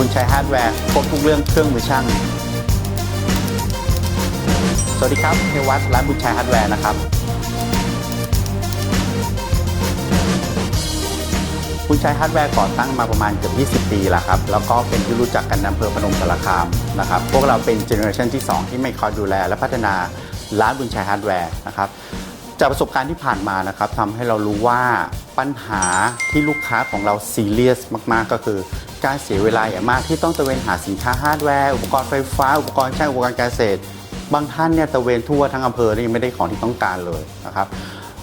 คุณใช้ฮาร์ดแวร์ครบทุกเรื่องเครื่องมือช่าง สวัสดีครับเทวัตร้านบุญชัยฮาร์ดแวร์นะครับคุณชัยฮาร์ดแวร์ก่อตั้งมาประมาณเกือบ 20 ปีแล้วครับ แล้วก็เป็นที่รู้จักกันในอำเภอพนมสารคามนะครับ พวกเราเป็นเจเนอเรชันที่ 2 ที่ไม่คอยดูแลและพัฒนาร้านบุญชัยฮาร์ดแวร์นะครับ จากประสบการณ์ที่ผ่านมานะครับทำให้เรารู้ว่าปัญหาที่ลูกค้าของเราซีเรียสมาก ๆ ก็คือ การเสียเวลาอย่างมากที่ต้องตะเวนหาสินค้าฮาร์ดแวร์อุปกรณ์ไฟฟ้า อุปกรณ์ช่างอุปกรณ์การเกษตร บางท่านเนี่ยตะเวนทั่วทั้งอำเภอนี่ไม่ได้ของที่ต้องการเลยนะครับ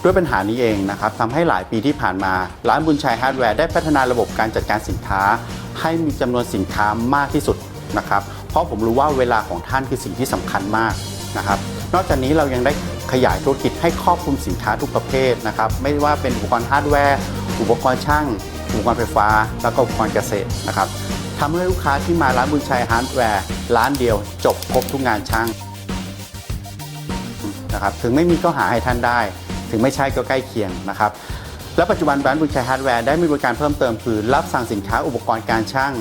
ด้วยปัญหานี้เองนะครับทำให้หลายปีที่ผ่านมา ร้านบุญชัยฮาร์ดแวร์ได้พัฒนาระบบการจัดการสินค้า ให้มีจำนวนสินค้ามากที่สุดนะครับเพราะผมรู้ว่าเวลาของท่านคือสิ่งที่สำคัญมากนะครับนอกจากนี้เรายังได้ขยายธุรกิจให้ครอบคลุมสินค้าทุกประเภทนะครับไม่ว่าเป็นอุปกรณ์ฮาร์ดแวร์ อุปกรณ์ช่าง อุปกรณ์ไฟฟ้า แล้วก็อุปกรณ์เกษตรนะครับทำให้ลูกค้าที่มาร้านบุญชัยฮาร์ดแวร์ร้านเดียว จบครบทุกงานช่างนะครับถึงไม่มีก็หาให้ท่านได้ ถึงไม่ใช่ก็ใกล้เคียงนะครับและปัจจุบันร้านบุญชัยฮาร์ดแวร์ได้มีบริการเพิ่มเติมคือ รับสั่งสินค้าอุปกรณ์การช่าง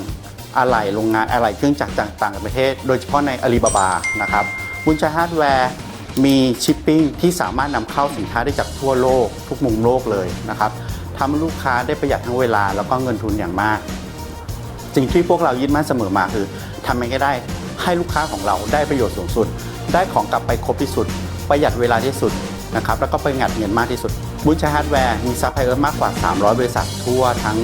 อะไหล่โรงงานอะไหล่เครื่องจักรจากต่างประเทศ โดยเฉพาะในอาลีบาบานะครับบุญชัยฮาร์ดแวร์มีชิปปิ้งที่สามารถนำเข้าสินค้าได้จากทั่วโลก ทุกมุมโลกเลยนะครับ ทำให้ลูกค้าได้ประหยัดทั้งเวลา แล้วก็เงินทุนอย่างมาก สิ่งที่พวกเรายึดมั่นเสมอมาคือทำยังไงได้ให้ลูกค้าของเราได้ประโยชน์สูงสุด ได้ของกลับไปครบที่สุด ประหยัดเวลาที่สุดนะครับแล้วก็ประหยัดเงินมากที่สุดบุญชัยฮาร์ดแวร์มีซัพพลายเออร์มากกว่า 300 บริษัททั่วทั้ง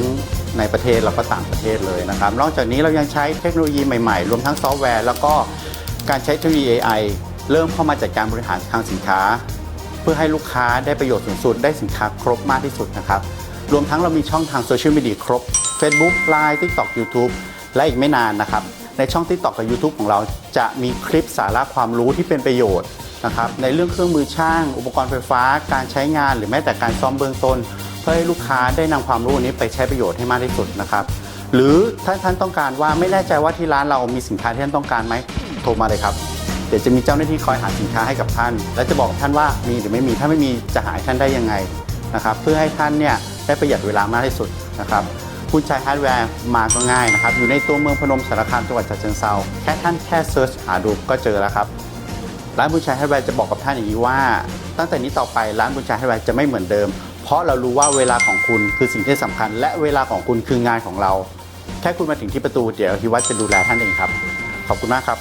ในประเทศแล้วก็ต่างประเทศเลยนะครับ นอกจากนี้เรายังใช้เทคโนโลยีใหม่ๆ รวมทั้งซอฟต์แวร์ แล้วก็การใช้เทคโนโลยี AI เริ่มเข้ามาจัดการบริหารคลังสินค้า พื่อให้ลูกค้าได้ประโยชน์สูงสุด ได้สินค้าครบมากที่สุดนะครับ รวมทั้งเรามีช่องทางโซเชียลมีเดียครบ Facebook Line TikTok YouTube และอีกไม่นานนะครับ ในช่อง TikTok กับ YouTube ของเราจะมีคลิปสาระความรู้ที่เป็นประโยชน์นะครับในเรื่องเครื่องมือช่าง อุปกรณ์ไฟฟ้า การใช้งานหรือแม้แต่การซ่อมเบื้องต้น เพื่อให้ลูกค้าได้นำความรู้นี้ไปใช้ประโยชน์ให้มากที่สุดนะครับ หรือถ้าท่านต้องการว่าไม่แน่ใจว่าที่ร้านเรามีสินค้าที่ท่านต้องการไหมโทรมาเลยครับ เดี๋ยวจะมีเจ้าหน้าที่คอยหาสินค้าให้กับท่าน และจะบอกท่านว่ามีหรือไม่มีถ้าไม่มีจะหาให้ท่านได้ยังไงนะครับเพื่อให้ท่านเนี่ยได้ประหยัดเวลามากที่สุดนะครับคุณชายฮาร์ดแวร์มาก็ง่ายนะครับ อยู่ในตัวเมืองพนมสารคามจังหวัดฉะเชิงเซาแค่ท่านแค่เซิร์ชหาดูก็เจอแล้วครับร้านบุญชัยฮาร์ดแวร์จะบอกกับท่านอย่างนี้ว่า ตั้งแต่นี้ต่อไปร้านบุญชัยฮาร์ดแวร์จะไม่เหมือนเดิม เพราะเรารู้ว่าเวลาของคุณคือสิ่งที่สำคัญ และเวลาของคุณคืองานของเรา แค่คุณมาถึงที่ประตูเดี๋ยวฮิวัตจะดูแลท่านเองครับ ขอบคุณมากครับ